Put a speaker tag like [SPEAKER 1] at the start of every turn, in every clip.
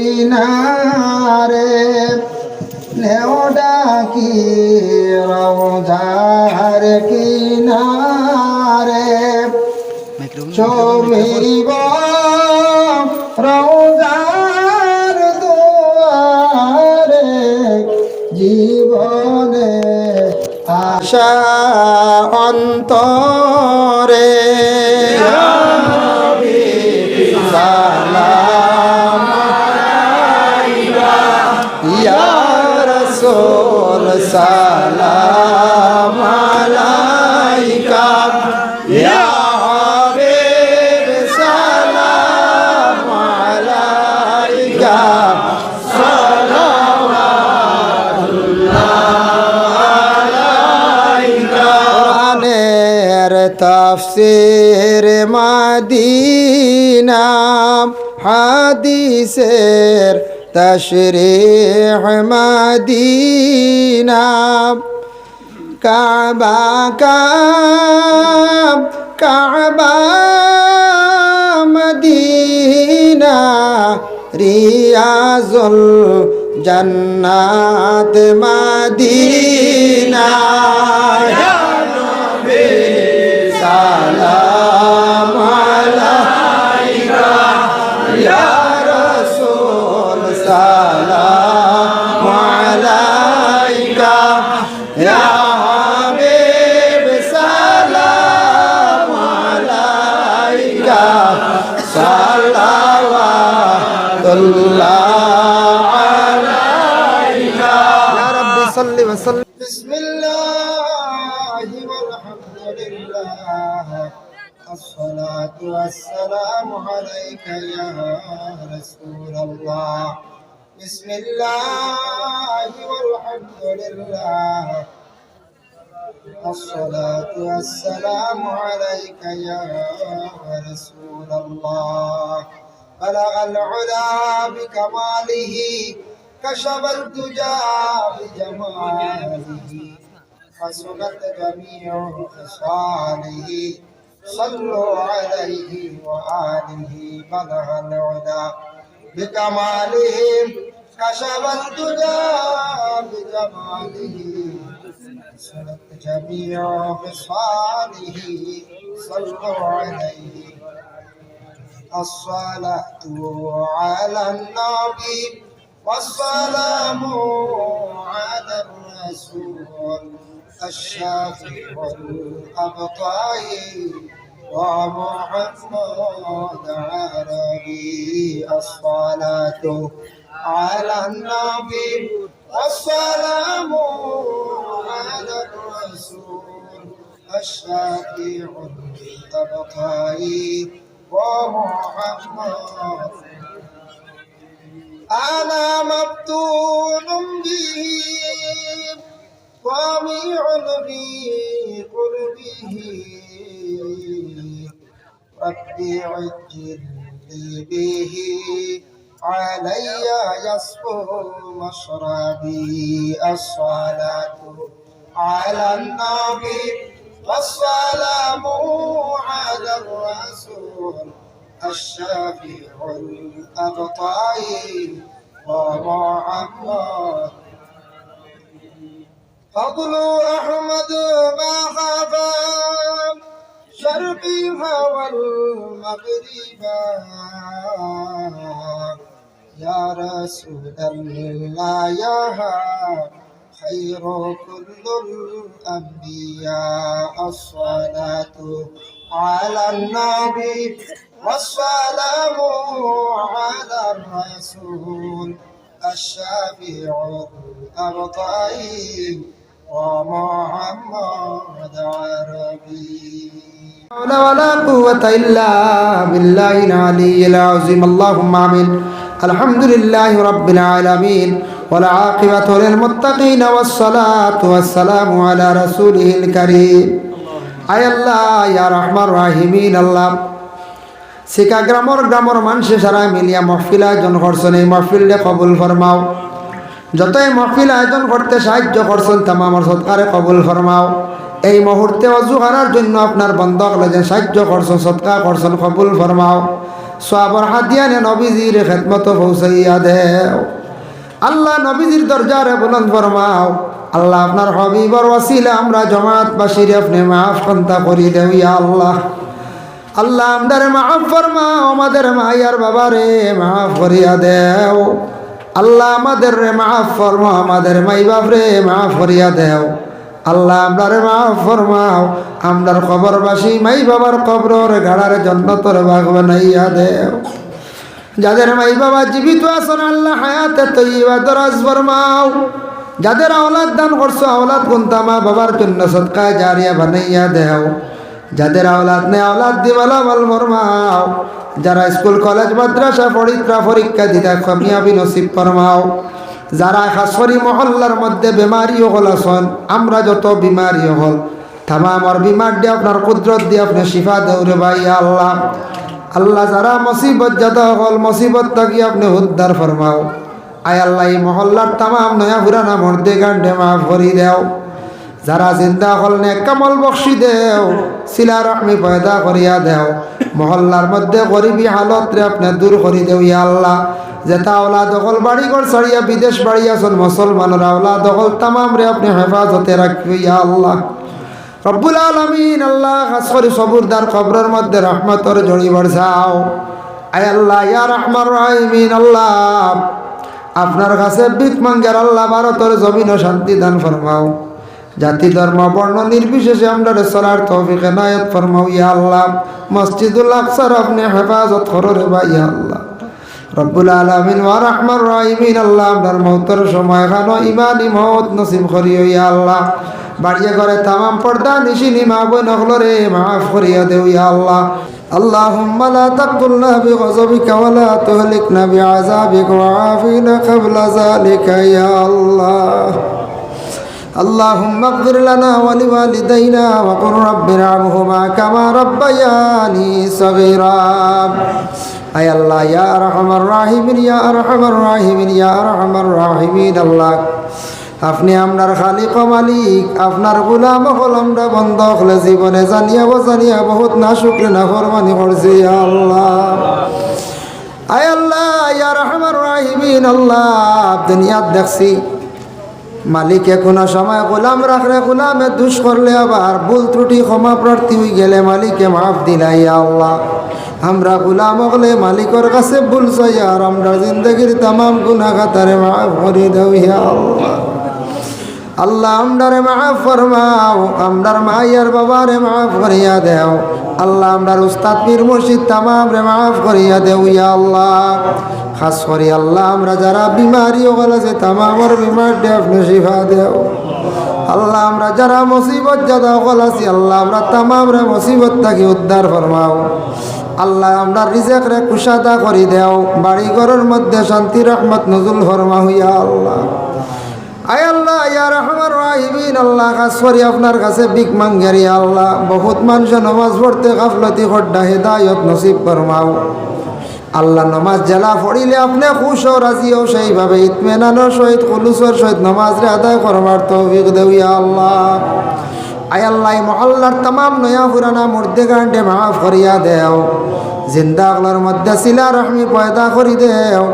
[SPEAKER 1] কিনারে নেও ডাকি রওজার কিনারে। ছবিব রওজার দুয়ারে জীবনে আশা অন্তরে রাসূল সালাম আলাইকা। ইয়া হাবিব সালাম আলাইকা। তাফসির মাদিনা হাদিসের তশরিহ মাদিনা কাবা কাব কাবা মদিনা রিয়াজুল জান্নাত মদিনা আলাইকা সালাওয়াতুল্লাহ আলাইকা ইয়া রাব্বি সাল্লি ওয়া সাল্লিম বিসমিল্লাহ والحمد لله الصلاة والسلام عليك يا رسول الله بسم الله والحمد لله الصلاة والسلام عليك يا رسول الله. بلغ العلا بكماله كشف الدجى بجماله حسنت جميع خصاله. صلوا عليه وآله بلغ العلا بكماله كشف الدجى بجماله. جميع خصاله صلوا عليه. الصلاة على النبي والسلام على الرسول الشافع الأبطال ومحمد عربي. الصلاة على النبي والسلام الشافع الأبطال ومحمد أنا مفتون به طامع في قربه ربي عجل لي به علي يصفو مشربي الصلاة على النبي والسلام على الرسول الشافع الأبطال ومحمد. فضل أحمد ما خاف شرقي هوى المغرب يا رسول الله يا خير كل الأنبياء الصلاة على النبي والسلام على الرسول الشافع الأبطال ومحمد عربي. حول ولا قوة إلا بالله العلي العظيم. اللهم آمين. الحمد لله رب العالمين. والعاقبة للمتقين والصلاة والسلام على رسوله الكريم আয় আল্লাহ ইয়া রহমান রাহিমিন আল্লাহ শিকা গ্রামর গ্রামর মানুষে সারা মিলিয়া মহফিল আয়োজন করছেন এই মহফিলে কবুল ফরমাও যতই মহফিল আয়োজন করতে সাহায্য করছেন তাম আমার সৎকারে কবুল ফরমাও এই মুহূর্তে অজু করার জন্য আপনার বন্ধ যে সাহায্য করছেন সৎকার করছেন কবুল ফরমাও সবর হাতিয়ানে নবীজির খেদমত পৌঁছাইয়া দেও আল্লাহ নবীজির দরজারে বুলন্দ ফরমাও। আল্লাহ আপনার হবিবর ওয়াসিলা আমরা জমাতবাসীর আপনি মাফ কন্তা করি ইয়া আল্লাহ। আল্লাহ আমাদের মাফ ফরমাও, আমাদের মাইয়ার বাবারে মাফ করিয়া দেও। আল্লাহ আমাদের রে মাফ ফরমাও আমাদের মাই বাপ রে মাফ করিয়া দেও। আল্লাহ আমরারে মাফ ফরমাও, আমরার কবরবাসী মাই বাবার কবর গাড়ার জন্নতর বাগ বানাইয়া দেও। যাদের মাই বাবা জীবিত আছেন, আল্লাহ হায়াতে তৈবা দরাজ ফরমাও। যাদের আওলাদ দান করছ, আওলাদ কোনটা মা বাবার জন্য সৎকায় জারিয়া বানাইয়া দেও। যাদের আওলাদ নেই, আওলাদ দিবালা বল ফরমাও। যারা স্কুল, কলেজ, মাদ্রাসা, পরীক্ষা পরীক্ষা দিতে কামিয়াবি নসিব ফরমাও। যারা খাসরি মহল্লার মধ্যে বেমারি হল আসন আমরা যত বিমারি হল তামামর বিমার দিয়ে আপনার কুদরত দিয়ে আপনি শিফা দৌড়ে ভাই, আল্লাহ। আল্লাহ যারা মুসিবত যত হল মুসিবত থাকি আপনি উদ্ধার ফরমাও। আয় আল্লাহ, এই মহল্লার তামাম নয়া পুরানা মর্দে গান্ডে মাফ করি দেও। যারা জিন্দা হল নে কামল বক্সি দেও, শিলা রহমি পয়দা করিয়া দেও। মহল্লার মধ্যে গরিবী হালত রে আপনি দূর করি দেও ইয়া আল্লাহ। যেটা ওলা দখল বাড়ি ঘর ছাড়িয়া বিদেশ বাড়ি আসন মুসলমানরা ওলা দখল তামাম রে আপনি হেফাজতে রাখবি ইয়া আল্লাহ। রব্বুল আলমিন আল্লাহ খাস করে সবুরদার কবরের মধ্যে রহমতর জড়িবার যাও আয় আল্লাহ, ইয়া রহমান রাহিমিন, আল্লাহ। আপনার কাছে বিক মাঙ্গের আল্লাহ ভারতের জমিন ও শান্তি দান ফরমাও। জাতি, ধর্ম, বর্ণ নির্বিশেষে আমরা চলার তৌফিক এনায়ত ফরমাও, ইয়া আল্লাহ। মসজিদুল আকসার আপনি হেফাজত করো রে বা ইয়া আল্লাহ। রব্বুল আলমিন ওয়া রহমান রাহিমিন, আল্লাহ, আপনার মৌতর সময় খানো ইমানি মত নসিব করিও, ইয়া আল্লাহ। বাড়িয়ে ঘরে তামাম পর্দা নিশিনি মা বই নকল রে মাফ করিয়া দেও ইয়া আল্লাহ اللهم لا تقتلنا بغضبك ولا تهلكنا بعذابك وعافنا قبل ذلك يا الله اللهم اغفر لنا ولوالدينا وقل رب ارحمهما كما ربياني صغيرا আয় আল্লাহ ইয়া রহমান রাহিমিন ইয়া রহমান রাহিমিন ইয়া রহমান রাহিমিন আল্লাহ আপনি আপনার খালিক মালিক, আপনার গোলাম আমরা বন্ধ হলে জীবনে জানিয়া জানিয়া বহুত না শুক্রে, না ফরমানি করছি আল্লাহ। আয় আল্লাহ, ইয়া রহমান রাহিমিন, আল্লাহ। দুনিয়াত দেখছি। মালিকে কোনো সময় গোলাম রাখলে গোলামে দুষ করলে আবার ভুল ত্রুটি, ক্ষমা প্রার্থী হয়ে গেলে মালিকে মাফ দিলাই আল্লাহ। আমরা গোলাম হলে মালিকর কাছে ভুল চাই, আর আমরা জিন্দগির তামাম গুনা খাতারে মাফ করে ইয়া আল্লাহ। আল্লাহ আমরারে মাফ ফরমাও, আমরার মাইয়ার বাবারে মাফ করিয়া দেও। আল্লাহ আমরার উস্তাদ পীর মুর্শিদ তামাম রে মাফ করিয়া দেও ইয়া আল্লাহ। খাস করি আল্লাহ, আমরা যারা বিমারি হল আছে তামামর বিমার আপনি শিফা দেও। আল্লাহ আমরা যারা মুসিবত যাদা হল আছি আল্লাহ আমরা তামাম রে মুসিবত থাকি উদ্ধার ফরমাও। আল্লাহ আমরা রিজেক রে কুশাদা করি দেও বাড়ি ঘরের মধ্যে শান্তি, রহমত নজুল ফরমা হইয়া আল্লাহ। আয় আল্লাহ, ইয়া রহমান রাহিমিন, আল্লাহ কাজ করি আপনার কাছে বিক মাঙ্গেরি, আল্লাহ বহুত মানুষ নমাজ পড়তে গাফলতি খড্ডা হেদায়ত নসিব ফরমাও। আল্লাহ নমাজ জেলা পড়িলে আপনি খুশ ও রাজিও সেইভাবে ইতমেনানোর সহিত খুলুসর সহিত নমাজ রে আদায় করবার তৌফিক দেউ ইয়া আল্লাহ। আয় আল্লাহ মহল্লার তামাম নয়া পুরানা মুর্দে গান্ডে মাফ করিয়া দেও। জিন্দাগুলোর মধ্যে শিলা রহমি পয়দা করি দেও।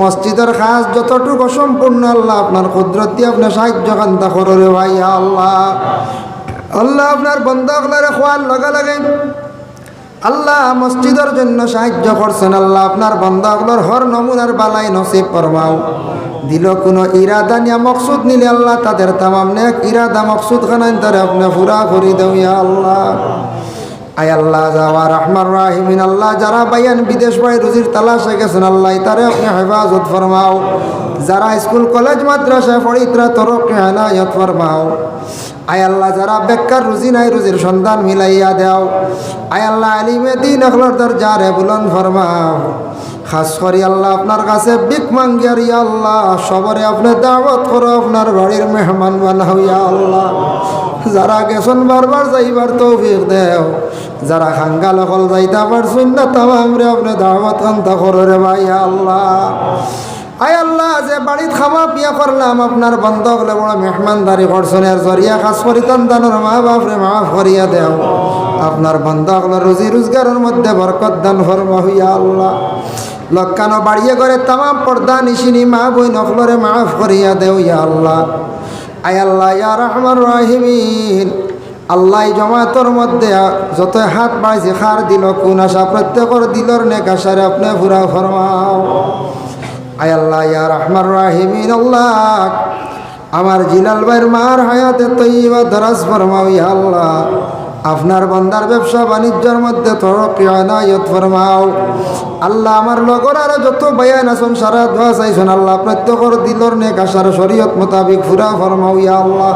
[SPEAKER 1] মসজিদের কাজ যতটুকু অসম্পূর্ণ আল্লাহ আপনার কুদরত দিয়ে আপনার সাহায্য কান্তা করো রে ভাই আল্লাহ। আল্লাহ আপনার বন্ধাগুলোরে খোয়ার লগে লাগে। আল্লাহ মসজিদের জন্য সাহায্য করছেন, আল্লাহ আপনার বন্ধাগুলোর হর নমুনার বালাই নসিব ফরমাও। দিল কোনো ইরাদা নিয়া মকসুদ নিলে আল্লাহ তাদের তামাম নেক ইরাদা মকসুদ খানাইন তারে আপনি ফুরা করি দেও, ইয়া আল্লাহ। আয় আল্লাহ, যাওয়া রহমান রাহিমিন, আল্লাহ, যারা বাইয়ান বিদেশ বাড়ি রুজির তালাশে গেছেন, আল্লাহ, তারে আপনি হেফাজত ফরমাও। যারা স্কুল, কলেজ, মাদ্রাসা পড়ি তারা তরক হেনায়ত ফরমাও। আয় আল্লাহ, যারা বেকার, রুজি নাই, রুজির সন্ধান মিলাইয়া দেও। আয় আল্লাহ, আলিমে দিন অখলর দরজারে বুলন ফরমাও। খাস করি আল্লাহ, আপনার কাছে বিক মাঙ্গিয়ার ইয়া আল্লাহ, সবরে আপনি দাওয়াত করো, আপনার বাড়ির মেহমান বানাও ইয়া আল্লাহ। যারা গেছন বারবার যাইবার তৌফিক দেও। যারা খাঙ্গাল হল যাইতে পারছুন না তামাম রে, আপনি দাওয়াত কান্তা করো রে ভাই, আল্লাহ। আয় আল্লাহ, যে বাড়িত খামা পিয়া করলাম, আপনার বন্ধ হলে বড় মেহমানদারি করছেন জরিয়া খাস করি, তান মা বাপ রে মাফ করিয়া দেও। আপনার বান্দা হলো রুজি রোজগারের মধ্যে বরকত দান ফরমা হইয়া আল্লাহ। লক্ষানো বাড়িয়ে করে তামাম পর্দা নিশিনি মা বই নকলরে মাফ করিয়া দেও ইয়া আল্লাহ। আল্লাহ আল্লাহ জমাতর মধ্যে যত হাত বাড়াইছে খার দিল, কোন আশা প্রত্যেকর দিলর নেক আপনি পুরা ফরমাও। আয় আল্লাহ, ইয়া রহমান রাহিমিন, আল্লাহ। আমার জিলাল ভাইয়ের মার হায়াতে তৈবা দরাজ ফরমাও, ইয়া আল্লাহ। আপনার বন্দার ব্যবসা বাণিজ্যের মধ্যে তরক্কি আনায়ত ফরমাও আল্লাহ আমার লগর আর যত বয়ান আছেন সারা দোয়া চাইছেন আল্লাহ প্রত্যেকর দিলর নেক আশার শরীয়ত মোতাবিক ফুরা ফরমাও ইয়া আল্লাহ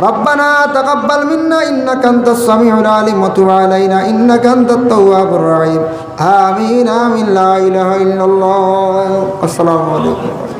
[SPEAKER 1] ربنا تقبل منا إنك أنت السميع العليم وتب علينا إنك أنت التواب الرحيم آمين آمين لا إله إلا الله السلام عليكم